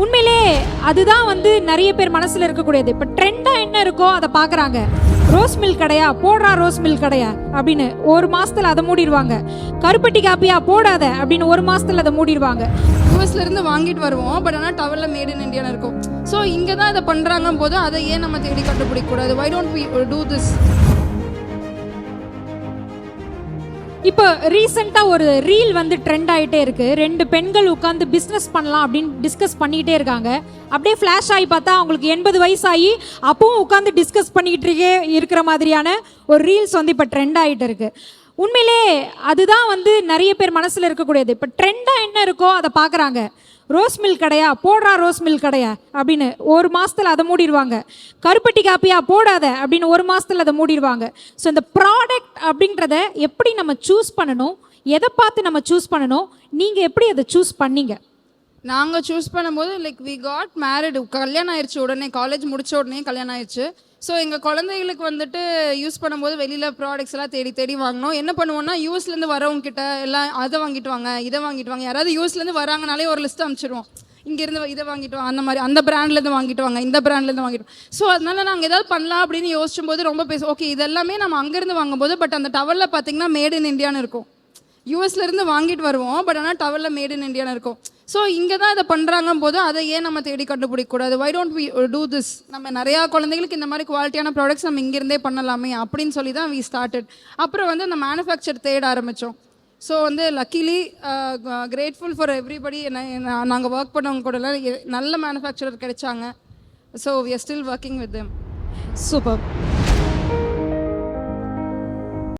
உண்மையிலே அதுதான் வந்து நிறைய பேர் மனசுல இருக்கக்கூடியது. இப்ப ட்ரெண்டா என்ன இருக்கோ அதை பாக்குறாங்க ரோஸ் மில்க் கடையா? போடுறா ரோஸ் மில் கடையா? அப்படின்னு ஒரு மாசத்துல அதை மூடிடுவாங்க. கருப்பட்டி காப்பியா? போடாத அப்படின்னு ஒரு மாசத்துல அதை மூடிடுவாங்க. யூஎஸ்ல இருந்து வாங்கிட்டு வருவோம். பட் ஆனால் டவல்ல மேட் இன் இந்தியான்னு இருக்கும். ஸோ இங்கே தான் இதை பண்ணுறாங்க போது அதை ஏன் நம்ம தேடி கண்டுபிடிக்க கூடாது? Why don't we do this இப்போ ரீசெண்டாக ஒரு ரீல் வந்து ட்ரெண்ட் ஆகிட்டே இருக்கு. ரெண்டு பெண்கள் உட்காந்து பிஸ்னஸ் பண்ணலாம் அப்படின்னு டிஸ்கஸ் பண்ணிக்கிட்டே இருக்காங்க. அப்படியே ஃப்ளாஷ் ஆகி பார்த்தா அவங்களுக்கு எண்பது வயசாகி அப்பவும் உட்காந்து டிஸ்கஸ் பண்ணிக்கிட்டு இருக்கே இருக்கிற மாதிரியான ஒரு ரீல்ஸ் வந்து இப்போ ட்ரெண்ட் ஆகிட்டு இருக்குது உண்மையிலே அதுதான் வந்து நிறைய பேர் மனசில் இருக்கக்கூடியது. இப்போ ட்ரெண்டாக என்ன இருக்கோ அதை பார்க்குறாங்க. ரோஸ் மில்க் கடையா? போடுறா ரோஸ் மில் கடையா? அப்படின்னு ஒரு மாதத்தில் அதை மூடிடுவாங்க. கருப்பட்டி காப்பியா? போடாத அப்படின்னு ஒரு மாதத்தில் அதை மூடிடுவாங்க. ஸோ இந்த ப்ராடக்ட் அப்படின்றத எப்படி நம்ம சூஸ் பண்ணணும்? எதை பார்த்து நம்ம சூஸ் பண்ணணும்? நீங்கள் எப்படி அதை சூஸ் பண்ணீங்க? நாங்கள் சூஸ் பண்ணும்போது லைக் வி காட் மேரிடு கல்யாணம் ஆயிடுச்சு உடனே. காலேஜ் முடிச்ச உடனே கல்யாணம் ஆயிடுச்சு ஸோ எங்கள் குழந்தைகளுக்கு வந்துட்டு யூஸ் பண்ணும்போது வெளியில் ப்ராடக்ட்ஸ் எல்லாம் தேடி தேடி வாங்கினோம் என்ன பண்ணுவோம்னா யூஎஸ்லேருந்து வரவங்க கிட்ட எல்லாம் அதை வாங்கிட்டு வாங்க இதை வாங்கிட்டு வாங்க. யாராவது யூஎஸ்லேருந்து வராங்கனாலே ஒரு லிஸ்ட் அனுப்பிச்சிடுவோம் இங்கேருந்து இதை வாங்கிட்டு வாங்க அந்த மாதிரி அந்த பிராண்ட்லேருந்து வாங்கிட்டு வாங்க இந்த பிராண்ட்லேருந்து வாங்கிட்டு ஸோ அதனால நாங்கள் ஏதாவது பண்ணலாம் அப்படின்னு யோசிச்சும் போது ரொம்ப பேச ஓகே இதெல்லாமே நம்ம அங்கேருந்து வாங்கும்போது பட் அந்த டவலில் பார்த்தீங்கன்னா மேட் இன் இந்தியான்னு இருக்கும். யூஎஸ்லேருந்து வாங்கிட்டு வருவோம். பட் ஆனால் டவலில் மேட் இன் இந்தியான்னு இருக்கும். ஸோ இங்கே தான் இதை பண்ணுறாங்க போது அதை ஏன் நம்ம தேடி கண்டுபிடிக்கக்கூடாது? I why don't we do this நம்ம நிறையா குழந்தைகளுக்கு இந்த மாதிரி குவாலிட்டியான ப்ராடக்ட்ஸ் நம்ம இங்கேருந்தே பண்ணலாமே அப்படின்னு சொல்லி தான் வி ஸ்டார்டட் அப்புறம் வந்து அந்த மேனுஃபேக்சர் தேட ஆரம்பித்தோம் ஸோ வந்து லக்கிலி கிரேட்ஃபுல் ஃபார் எவ்ரிபடி நாங்கள் ஒர்க் பண்ணவங்க கூட நல்ல மேனுஃபேக்சரர் கிடைச்சாங்க. So we are still working with them super